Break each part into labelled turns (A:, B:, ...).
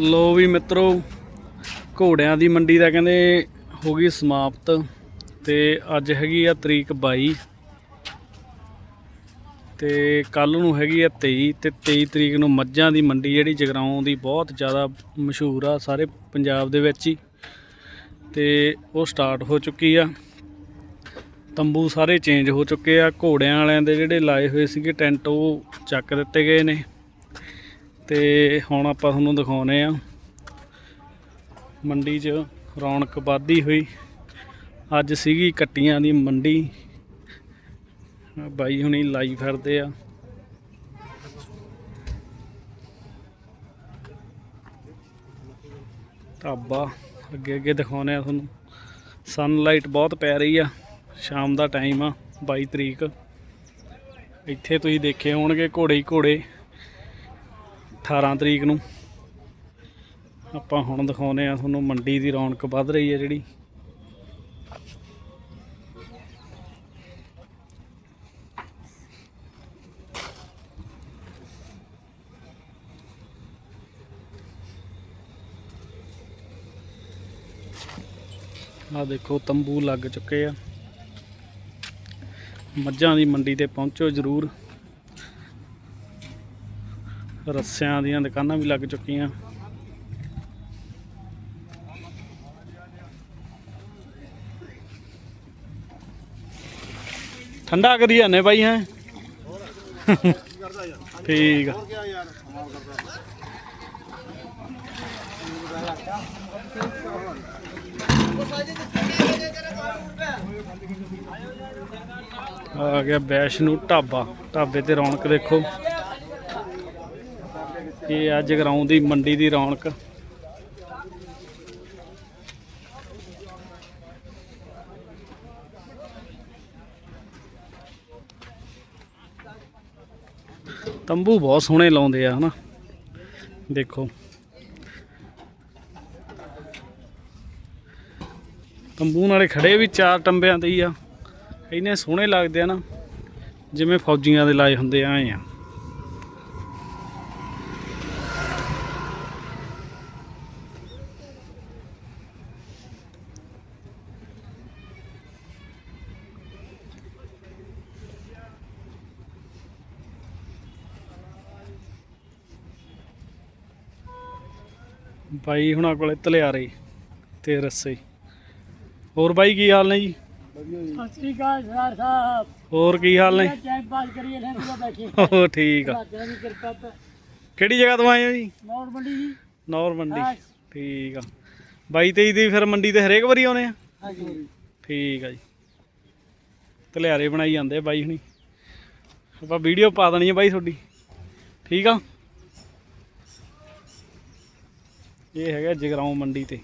A: ਲੋ ਵੀ ਮਿੱਤਰੋ, ਘੋੜਿਆਂ ਦੀ ਮੰਡੀ ਦਾ ਕਹਿੰਦੇ ਹੋ ਗਈ ਸਮਾਪਤ ਤੇ ਅੱਜ ਹੈਗੀ ਆ ਤਰੀਕ 22 ਤੇ ਕੱਲ ਨੂੰ ਹੈਗੀ ਆ 23 ਤੇ 23 ਤਰੀਕ ਨੂੰ ਮੱਝਾਂ ਦੀ ਮੰਡੀ ਜਿਹੜੀ ਜਗਰਾਉਂ ਦੀ ਬਹੁਤ ਜ਼ਿਆਦਾ ਮਸ਼ਹੂਰ ਆ ਸਾਰੇ ਪੰਜਾਬ ਦੇ ਵਿੱਚ ਹੀ ਤੇ ਉਹ ਸਟਾਰਟ ਹੋ ਚੁੱਕੀ ਆ। ਤੰਬੂ ਸਾਰੇ ਚੇਂਜ ਹੋ ਚੁੱਕੇ ਆ। ਘੋੜਿਆਂ ਵਾਲਿਆਂ ਦੇ ਜਿਹੜੇ ਲਾਏ ਹੋਏ ਸੀਗੇ ਟੈਂਟ, ਉਹ ਚੱਕ ਦਿੱਤੇ ਗਏ ਨੇ। ਤੇ ਹੁਣ ਆਪਾਂ ਤੁਹਾਨੂੰ ਦਿਖਾਉਨੇ ਆ। ਮੰਡੀ 'ਚ ਰੌਣਕ ਵੱਧਦੀ ਹੋਈ। ਅੱਜ ਸੀਗੀ ਕੱਟੀਆਂ ਦੀ ਮੰਡੀ। ਬਾਈ ਹੁਣੀ ਲਾਈ ਫਿਰਦੇ ਆ। ਢਾਬਾ ਅੱਗੇ ਅੱਗੇ ਦਿਖਾਉਨੇ ਆ ਤੁਹਾਨੂੰ। ਸਨਲਾਈਟ ਬਹੁਤ ਪੈ ਰਹੀ ਆ। ਸ਼ਾਮ ਦਾ ਟਾਈਮ ਆ 22 ਤਰੀਕ। ਇੱਥੇ ਤੁਸੀਂ ਦੇਖੇ ਹੋਣਗੇ ਘੋੜੇ ਹੀ ਘੋੜੇ। 18 ਤਰੀਕ ਨੂੰ। ਆਪਾਂ ਹੁਣ ਦਿਖਾਉਨੇ ਆ ਤੁਹਾਨੂੰ ਮੰਡੀ ਦੀ ਰੌਣਕ ਵੱਧ ਰਹੀ ਹੈ ਜਿਹੜੀ। ਆ ਦੇਖੋ, ਤੰਬੂ ਲੱਗ ਚੁੱਕੇ ਆ। ਮੱਝਾਂ ਦੀ ਮੰਡੀ ਤੇ ਪਹੁੰਚੋ ਜ਼ਰੂਰ। ਰੱਸਿਆਂ ਦੀਆਂ ਦੁਕਾਨਾਂ ਵੀ ਲੱਗ ਚੁੱਕੀਆਂ। ਠੰਡਾ ਕਰੀ ਜਾਂਦੇ ਬਾਈ, ਹੈ? ਠੀਕ ਆ। ਆ ਗਿਆ ਵੈਸ਼ਨੂ ਢਾਬਾ। ਢਾਬੇ ਤੇ ਰੌਣਕ ਦੇਖੋ। ਇਹ ਆ ਗਰਾਉਂ ਦੀ ਮੰਡੀ ਦੀ ਰੌਣਕ। ਤੰਬੂ ਬਹੁਤ ਸੋਹਣੇ ਲਾਉਂਦੇ ਆ, ਹਨਾ? ਦੇਖੋ। ਤੰਬੂ ਨਾਲੇ ਖੜੇ ਵੀ ਚਾਰ ਟੰਬਿਆਂ ਤੇ ਹੀ ਆ। ਇੰਨੇ ਸੋਹਣੇ ਲੱਗਦੇ ਆ ਨਾ, ਜਿਵੇਂ ਫੌਜੀਆਂ ਦੇ ਲਾਏ ਹੁੰਦੇ ਆਏ ਆ। ਬਾਈ ਹੁਣਾਂ ਕੋਲੇ ਤਲਿਆਰੇ ਤੇ ਰੱਸੇ। ਹੋਰ ਬਾਈ ਕੀ ਹਾਲ ਨੇ ਜੀ?
B: ਸਤਿ ਸ੍ਰੀ ਅਕਾਲ ਸਰ ਸਾਹਿਬ।
A: ਹੋਰ ਕੀ ਹਾਲ ਨੇ?
B: ਟਾਈਮ ਪਾਸ ਕਰੀਏ ਨਾ ਪੂਰਾ ਬੈਠੇ।
A: ਹੋ ਠੀਕ ਆ।
B: ਰਾਜਾਂ ਦੀ ਕਿਰਪਾ ਤੇ।
A: ਕਿਹੜੀ ਜਗ੍ਹਾ ਤੋਂ ਆਏ ਹੋ ਜੀ?
B: ਮੌੜ ਮੰਡੀ ਜੀ।
A: ਨੌਰ ਮੰਡੀ।
B: ਹਾਂ।
A: ਠੀਕ ਆ। 22 23 ਦੀ ਫਿਰ ਮੰਡੀ ਤੇ ਹਰੇਕ ਵਾਰੀ ਆਉਨੇ ਆ?
B: ਹਾਂਜੀ।
A: ਠੀਕ ਆ ਜੀ। ਤਲਿਆਰੇ ਬਣਾਈ ਜਾਂਦੇ ਆ ਬਾਈ ਹੁਣੀ। ਆਪਾਂ ਵੀਡੀਓ ਪਾ ਦੇਣੀ ਆ ਬਾਈ ਤੁਹਾਡੀ। ਠੀਕ ਆ? ਇਹ ਹੈਗਾ ਜਗਰਾਉਂ ਮੰਡੀ ਤੇ।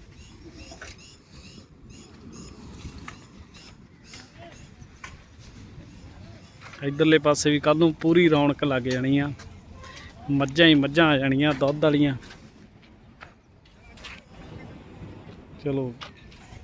A: ਇਧਰਲੇ ਪਾਸੇ ਵੀ ਕੱਲ ਨੂੰ ਪੂਰੀ ਰੌਣਕ ਲੱਗ ਜਾਣੀ ਆ। ਮੱਝਾਂ ਹੀ ਮੱਝਾਂ ਆ ਜਾਣੀਆਂ, ਦੁੱਧ ਵਾਲੀਆਂ। ਚਲੋ।